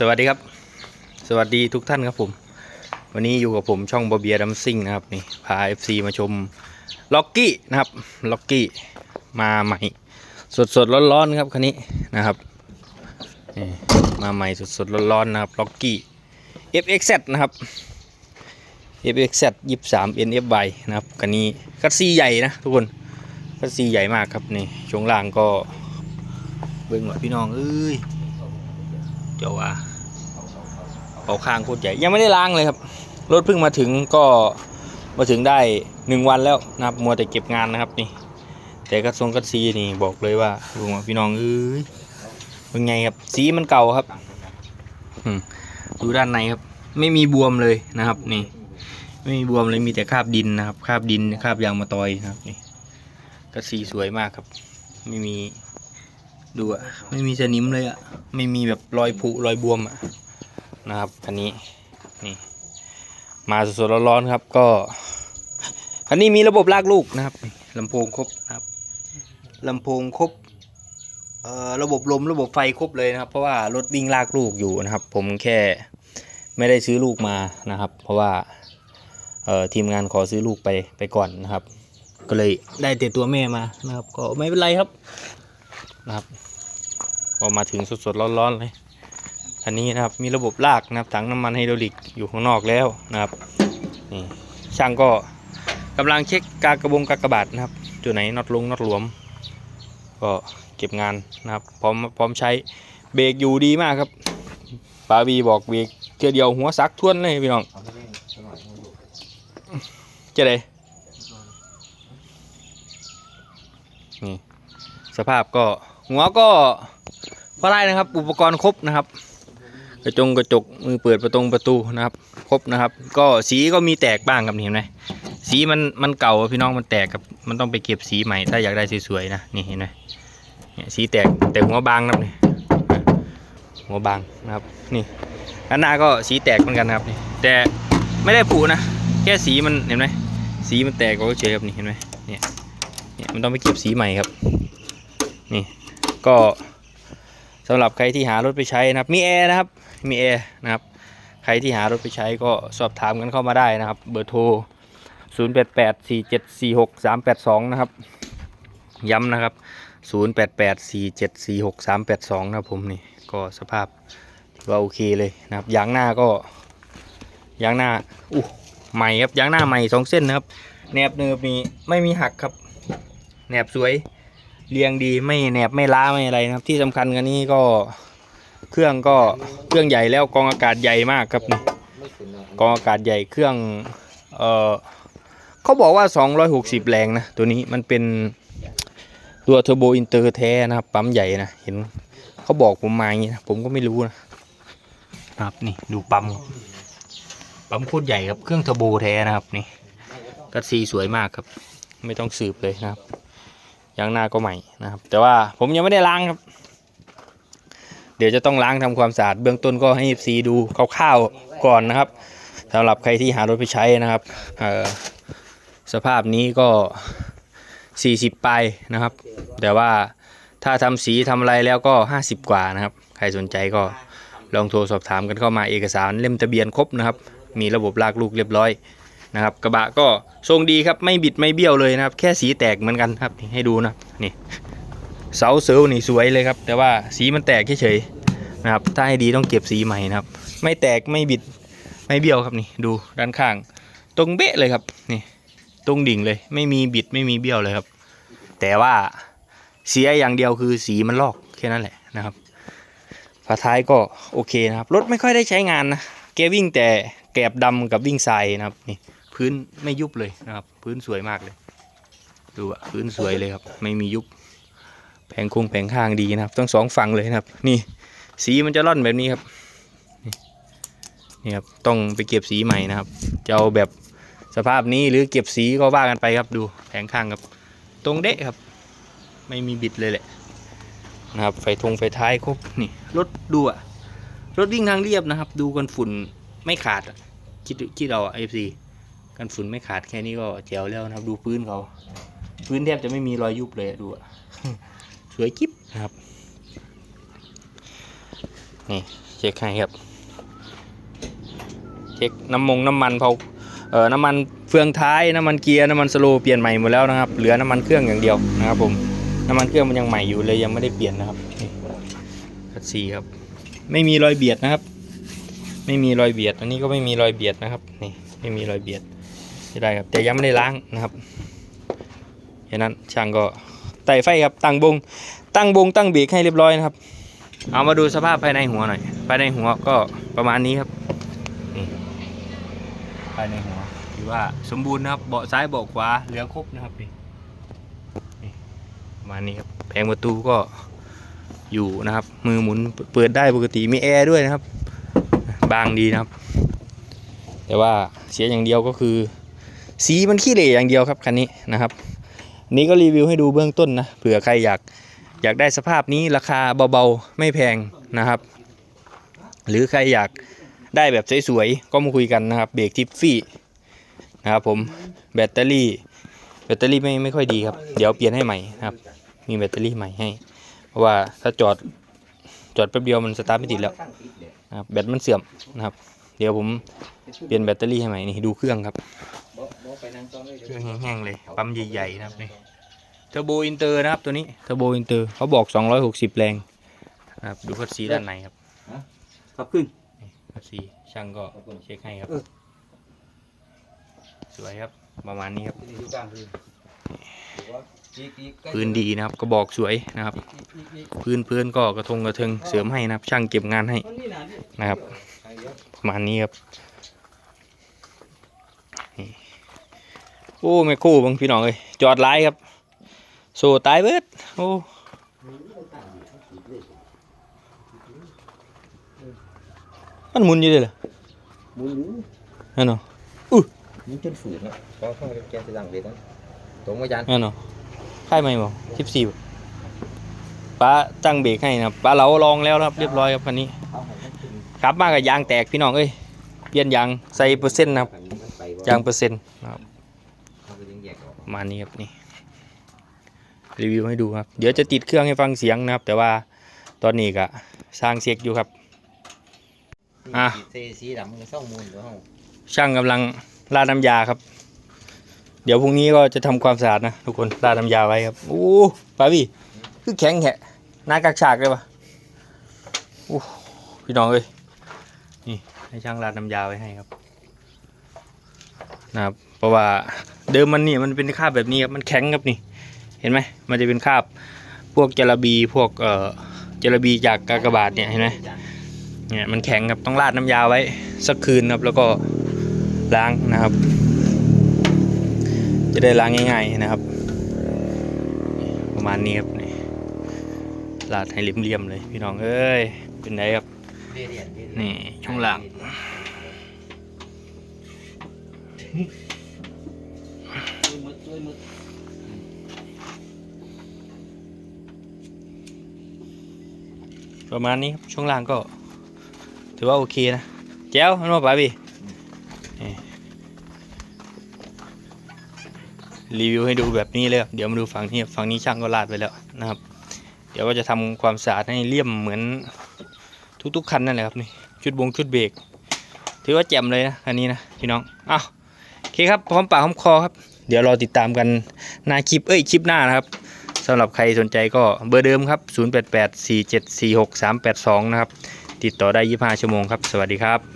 สวัสดีครับ สวัสดีทุกท่านครับผม วันนี้อยู่กับผมช่องบอเบียดัมซิงนะครับนี่พา FC มาชมล็อกกี้นะครับล็อกกี้มาใหม่ สดสดร้อนร้อนๆครับคันนี้นะครับนี่มาใหม่สดสดร้อนร้อนๆนะครับล็อกกี้ FXZ นะครับ FXZ 23 NFY นะครับคันนี้คัสซีใหญ่นะทุกคนคัสซีใหญ่มากครับนี่ช่วงล่างก็เบิ่งหน่อยพี่น้องเอ้ย เจ้าว่าเป่าคางโคตรใหญ่ยังไม่ได้ล้างเลยครับรถเพิ่งมาถึงก็มาถึงได้หนึ่งวันแล้วนะครับมัวแต่เก็บงานนะครับนี่ แต่กระทรงกระซีนี่บอกเลยว่าลุงพี่น้องเอ้ยเป็นไงครับสีมันเก่าครับดูด้านในครับ ไม่มีบวมเลยนะครับนี่ ไม่มีบวมเลยมีแต่คราบดินนะครับคราบดินคราบยางมาตอยนะครับนี่กระซีสวยมากครับ ไม่มี ดูอะไม่มีสนิมเลยอะไม่มีแบบรอยผุรอยบวมอะนะครับคันนี้นี่มาสดๆร้อนๆครับ ก็คันนี้มีระบบลากลูกนะครับลำโพงครบนะครับลำโพงครบระบบลมระบบไฟครบเลยนะครับ เพราะว่ารถวิ่งลากลูกอยู่นะครับ ผมแค่ไม่ได้ซื้อลูกมานะครับ เพราะว่าทีมงานขอซื้อลูกไปไปก่อนนะครับ ก็เลยได้แต่ตัวแม่มานะครับ ก็ไม่เป็นไรครับ นะครับ ก็มาถึงสดๆร้อนๆเลยอันนี้นะครับมีระบบลากนะครับถังน้ำมันไฮดรอลิกอยู่ข้างนอกแล้วนะครับนี่ช่างก็กำลังเช็คกากระบงกากระบาดนะครับจุดไหนน็อตลงน็อตหลวม ก็เก็บงานนะครับพร้อมพร้อมใช้เบรกอยู่ดีมากครับปาวีบอกเบรกเทียเดียวหัวซักท่วนเลยพี่น้องจะได้นี่สภาพก็ หัวก็พอได้นะครับ อุปกรณ์ครบนะครับ กระจงกระจกมือเปิดประตูประตูนะครับ ครบนะครับ ก็สีก็มีแตกบ้างครับนี่เห็นไหมสีมันมันเก่าพี่น้องมันแตกครับมันต้องไปเก็บสีใหม่ถ้าอยากได้สวยๆนะนี่เห็นไหมเนี่ยสีแตกแต่หัวบางนะครับนี่หัวบางนะครับนี่อันหน้าก็สีแตกเหมือนกันนะครับนี่แต่ไม่ได้ผุนะแค่สีมันเห็นไหมสีมันแตกก็เฉยครับนี่เห็นไหมเนี่ยเนี่ยมันต้องไปเก็บสีใหม่ครับนี่ ก็สำหรับใครที่หารถไปใช้นะครับ มีแอร์นะครับ มีแอร์นะครับ ใครที่หารถไปใช้ก็สอบถามกันเข้ามาได้นะครับ เบอร์โทร 0 8 8 4 7 4 6 3 8 2 นะครับ ย้ำนะครับ 0 8 8 4 7 4 6 3 8 2 นะครับผมนี่ ก็สภาพถือว่าโอเคเลยนะครับ ยางหน้าก็ยางหน้าอู้ใหม่ครับยางหน้าใหม่สองเส้นนะครับแหนบเนิบนี่ไม่มีหักครับแหนบสวย เรียงดีไม่แหนบไม่ล้าไม่อะไรนะครับ ที่สำคัญกันนี้ก็เครื่องก็เครื่องใหญ่แล้วกองอากาศใหญ่มากครับนี่กองอากาศใหญ่เครื่องเออเขาบอกว่า 260 แรงนะตัวนี้มันเป็นตัวเทอร์โบอินเตอร์แท้นะครับปั๊มใหญ่นะเห็นเขาบอกผมมาอย่างนี้นะผมก็ไม่รู้นะครับนี่ดูปั๊มปั๊มโคตรใหญ่ครับเครื่องเทอร์โบแท้นะครับนี่กัดซีสวยมากครับ ไม่ต้องสืบเลยนะครับ ยางหน้าก็ใหม่นะครับ แต่ว่าผมยังไม่ได้ล้างครับ เดี๋ยวจะต้องล้างทำความสะอาดเบื้องต้นก็ให้ FC ดูคร่าวๆก่อนนะครับสำหรับใครที่หารถไปใช้นะครับสภาพนี้ก็ 40ปนะครับ แต่ว่าถ้าทำสีทำอะไรแล้วก็ 50 กว่านะครับ ใครสนใจก็ลองโทรสอบถามกันเข้ามาเอกสารเล่มทะเบียนครบนะครับ มีระบบลากลูกเรียบร้อย นะครับกระบะก็ทรงดีครับไม่บิดไม่เบี้ยวเลยนะครับ แค่สีแตกเหมือนกันครับให้ดูนะนี่เสาเสลนี่สวยเลยครับ แต่ว่าสีมันแตกเฉยๆนะครับถ้าให้ดีต้องเก็บสีใหม่นะครับ ไม่แตกไม่บิดไม่เบี้ยวครับนี่ดูด้านข้าง ตรงเบ๊ะเลยครับนี่ตรงดิ่งเลยไม่มีบิดไม่มีเบี้ยวเลยครับ แต่ว่าเสียอย่างเดียวคือสีมันลอกแค่นั้นแหละนะครับฝาท้ายก็โอเคนะครับรถไม่ค่อยได้ใช้งานนะแกวิ่งแต่แกบดำกับวิ่งทรายนะครับนี่ พื้นไม่ยุบเลยนะครับ พื้นสวยมากเลย ดูอะพื้นสวยเลยครับ ไม่มียุบ แผงคงแผงข้างดีนะครับทั้งสองฝั่งเลยนะครับ นี่สีมันจะร่อนแบบนี้ครับนี่ครับต้องไปเก็บสีใหม่นะครับจะเอาแบบสภาพนี้หรือเก็บสีก็ว่ากันไปครับดูแผงข้างครับ ตรงเดะครับ ไม่มีบิดเลยแหละนะครับไฟทงไฟท้ายครบนี่รถดูอะรถวิ่งทางเรียบนะครับ ดูกันฝุ่นไม่ขาดคิดคิดเอาเอฟซี กันฝุ่นไม่ขาดแค่นี้ก็แจ๋วแล้วนะครับ ดูพื้นเขา พื้นแทบจะไม่มีรอยยุบเลยดูอะสวยกิ๊บนะครับ นี่เช็คให้ครับ เช็คน้ำมงน้ำมันเผาเอ่อน้ำมันเฟืองท้ายน้ำมันเกียร์น้ำมันสโลว์เปลี่ยนใหม่หมดแล้วนะครับ เหลือน้ำมันเครื่องอย่างเดียวนะครับผมน้ำมันเครื่องมันยังใหม่อยู่เลยยังไม่ได้เปลี่ยนนะครับนี่คัดซีครับ ไม่มีรอยเบียดนะครับ ไม่มีรอยเบียด อันนี้ก็ไม่มีรอยเบียดนะครับ นี่ไม่มีรอยเบียด จะได้ครับแต่ยังไม่ได้ล้างนะครับฉะนั้นช่างก็ไต่ไฟครับตั้งบงตั้งบงตั้งเบรกให้เรียบร้อยนะครับ เอามาดูสภาพภายในหัวหน่อยภายในหัวก็ประมาณนี้ครับภายในหัวถือว่าสมบูรณ์นะครับเบาะซ้ายเบาะขวาเหลือครบนะครับนี่ประมาณนี้ครับแผงประตูก็อยู่นะครับ มือหมุนเปิดได้ปกติมีแอร์ด้วยนะครับ บางดีนะครับ แต่ว่าเสียอย่างเดียวก็คือ สีมันขี้เหร่อย่างเดียวครับคันนี้นะครับ นี้ก็รีวิวให้ดูเบื้องต้นนะเผื่อใครอยากอยากได้สภาพนี้ราคาเบาๆไม่แพงนะครับ หรือใครอยากได้แบบสวยๆก็มาคุยกันนะครับเบรกทิปฟี่นะครับผมแบตเตอรี่แบตเตอรี่ไม่ไม่ค่อยดีครับเดี๋ยวเปลี่ยนให้ใหม่นะครับ มีแบตเตอรี่ใหม่ให้ เพราะว่าถ้าจอดจอดแป๊บเดียวมันสตาร์ทไม่ติดแล้วนะครับแบตมันเสื่อมนะครับ เดี๋ยวผมเปลี่ยนแบตเตอรี่ให้ใหม่นี่ดูเครื่องครับ เครื่องแห้งๆเลยปั๊มใหญ่ๆนะครับนี่เทอร์โบอินเตอร์นะครับตัวนี้เทอร์โบอินเตอร์เขาบอก 260 แรงนะครับดูคัดซีด้านในครับครับขึ้นคัดซีช่างก็เช็คให้ครับเออสวยครับประมาณนี้ครับนี่อยู่กลางพื้นอีกอีกใกล้พื้นดีนะครับกระบอกสวยนะครับอีกอีกอีกพื้นพื้นก็กระทงกระเทิงเสริมให้นะครับ ช่างเก็บงานให้มันนี่นะนี่นะครับใครเยอะประมาณนี้ครับ โอ้แม่คู่บางพี่น้องเอ้ยจอดไล่ครับ โซ่ตายเบิดโอ้มันหมุนอยู่เลยเหรอหมุนอยู่นั่นเนาะหมุนจนฝืนอะเพราะเขาแกจะดังเลยนะตรงมายันนั่นเนาะค่ายไหมบ่ทิปสี่ป้าตั้งเบรกให้นะครับป้าเราลองแล้วนะครับเรียบร้อยครับคันนี้เอาให้มันขึ้นขับมากับยางแตกพี่น้องเอ้ยเปลี่ยนยางใส่เปอร์เซ็นต์นะครับขันมันไปบ่ยางเปอร์เซ็นต์นะครับ มาณนี้ครับนี่รีวิวให้ดูครับ เดี๋ยวจะติดเครื่องให้ฟังเสียงนะครับ แต่ว่าตอนนี้ก็สร้างเสียกอยู่ครับอะเซสีดำมันก็เศร้ามูลเดี๋ยวเฮาช่างกำลังราดน้ำยาครับ เดี๋ยวพรุ่งนี้ก็จะทำความสะอาดนะทุกคนราดน้ำยาไว้ครับโอ้ปาพี่คือแข็งแหะหน้ากักฉากเลยปะโอ้พี่น้องเอ้ยนี่ให้ช่างราดน้ำยาไว้ให้ครับนะครับเพ ราะว่าเดิมมันนี่มันเป็นคาบแบบนี้ครับมันแข็งครับนี่เห็นไหมมันจะเป็นคาบพวกจระบีพวกเอ่อจระบีจากกากบาทเนี่ยเห็นไหมเนี่ยมันแข็งครับต้องราดน้ำยาไว้สักคืนครับ แล้วก็ล้างนะครับ จะได้ล้างง่าย ๆนะครับ ประมาณนี้ครับนี่ราดให้เรียมๆเลย พี่น้องเอ้ยเป็นไงครับนี่ช่วงหลัง ช่วยมือช่วยมือประมาณนี้ครับช่วงล่างก็ ถือว่าโอเคนะแจ้วมันมาป่ะพี่รีวิวให้ดูแบบนี้เลยครับเดี๋ยวมาดูฝั่งนี้ฝั่งนี้ช่างก็ลาดไปแล้วนะครับ เดี๋ยวก็จะทำความสะอาดให้เลี่ยมเหมือนทุกๆคันนั่นแหละครับนี่ชุดบงชุดเบรกถือว่าแจ่มเลยนะคันนี้นะพี่น้องอ้าวโอเคครับพร้อมปากพร้อมคอครับ เดี๋ยวรอติดตามกันหน้าคลิปเอ้ยคลิปหน้านะครับสำหรับใครสนใจก็เบอร์เดิมครับ 0884746382 นะครับ ติดต่อได้ 25 ชั่วโมงครับ สวัสดีครับ